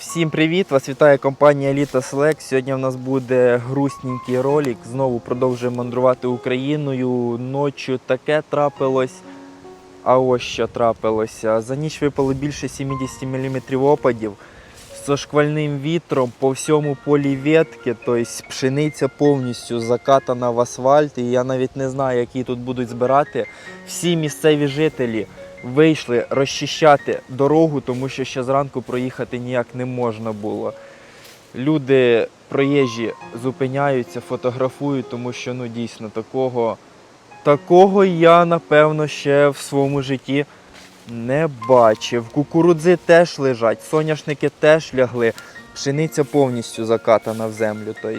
Всім привіт! Вас вітає компанія Elite Select. Сьогодні в нас буде грустненький ролик. Знову продовжуємо мандрувати Україною. Ночі таке трапилось. А ось що трапилося. За ніч випало більше 70 мм опадів. З шквальним вітром по всьому полі ветки, тобто пшениця повністю закатана в асфальт. І я навіть не знаю, які тут будуть збирати. Всі місцеві жителі вийшли розчищати дорогу, тому що ще зранку проїхати ніяк не можна було. Люди проїжджі зупиняються, фотографують, тому що ну дійсно такого, такого я напевно ще в своєму житті не бачив. Кукурудзи теж лежать, соняшники теж лягли, пшениця повністю закатана в землю. Тобто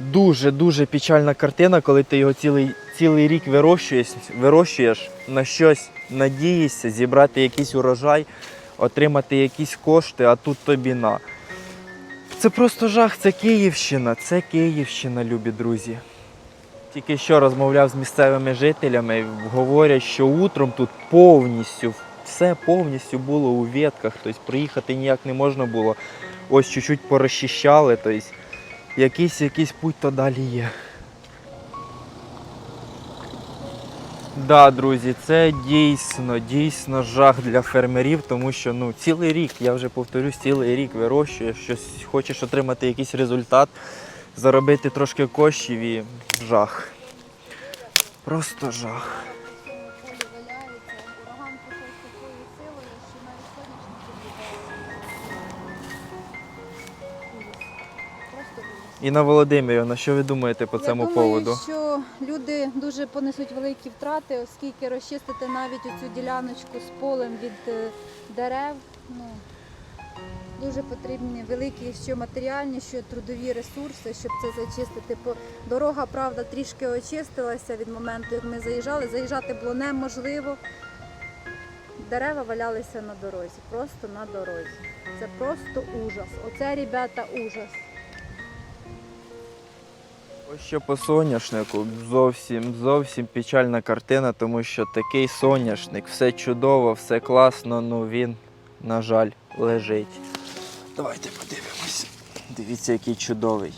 дуже-дуже печальна картина, коли ти його цілий, цілий рік вирощуєш, вирощуєш на щось, надієшся, зібрати якийсь урожай, отримати якісь кошти, а тут тобі на. Це просто жах, це Київщина, це Київщина, любі друзі. Тільки що розмовляв з місцевими жителями, говорять, що утром тут повністю, все повністю було у ветках, тобто приїхати ніяк не можна було. Ось чуть-чуть порозчищали, тобто якийсь якийсь путь то далі є. Да, друзі, це дійсно, дійсно жах для фермерів, тому що ну, цілий рік, я вже повторюсь, цілий рік вирощуєш, щось хочеш отримати якийсь результат, заробити трошки коштів і жах. Просто жах. Інна Володимирівна, що ви думаєте по Я цьому думаю, поводу? що люди дуже понесуть великі втрати, оскільки розчистити навіть оцю діляночку з полем від е, дерев. Ну, Дуже потрібні великі що матеріальні, що трудові ресурси, щоб це зачистити. Дорога, правда, трішки очистилася від моменту, як ми заїжджали. Заїжджати було неможливо. Дерева валялися на дорозі, просто на дорозі. Це просто ужас. Оце, ребята, ужас. Ось що по соняшнику зовсім зовсім печальна картина, тому що такий соняшник, все чудово, все класно, ну він, на жаль, лежить. Давайте подивимось. Дивіться, який чудовий.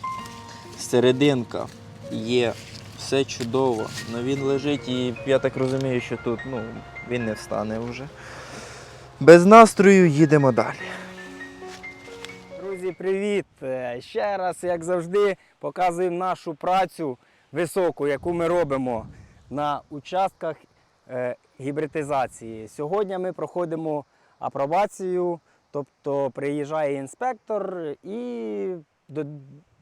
Серединка є, все чудово. але він лежить і я так розумію, що тут ну, він не встане вже. Без настрою їдемо далі. Друзі, привіт! Е, Ще раз, як завжди, показуємо нашу працю високу, яку ми робимо на участках е, гібридизації. Сьогодні ми проходимо апробацію, тобто приїжджає інспектор і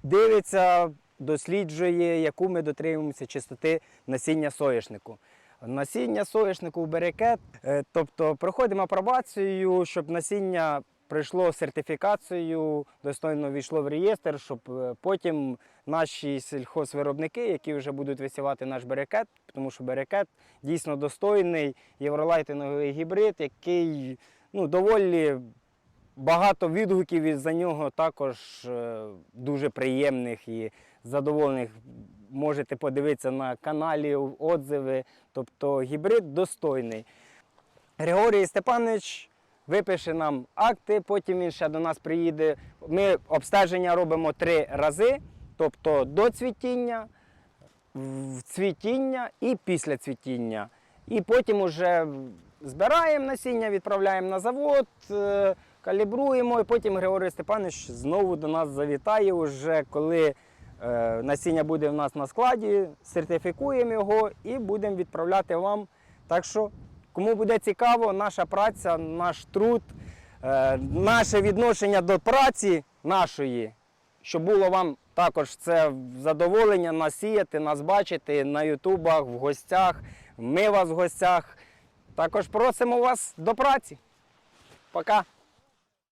дивиться, досліджує, яку ми дотримуємося чистоти насіння соняшнику. Насіння соняшнику в берекет, е, тобто проходимо апробацію, щоб насіння пройшло сертифікацію, достойно війшло в реєстр, щоб е, потім наші сільхозвиробники, які вже будуть висівати наш берекет, тому що берекет дійсно достойний євролайтинговий гібрид, який ну, доволі багато відгуків із за нього також е, дуже приємних і задоволених. Можете подивитися на каналі отзиви. Тобто гібрид достойний. Григорій Степанович випише нам акти, потім він ще до нас приїде. Ми обстеження робимо три рази, тобто до цвітіння, в цвітіння і після цвітіння. І потім уже збираємо насіння, відправляємо на завод, е, калібруємо, і потім Григорій Степанович знову до нас завітає, уже коли е, насіння буде в нас на складі, сертифікуємо його і будемо відправляти вам. Так що Кому буде цікаво, наша праця, наш труд, е, наше відношення до праці нашої, щоб було вам також це задоволення нас сіяти, нас бачити на ютубах, в гостях. Ми вас в гостях. Також просимо вас до праці. Пока.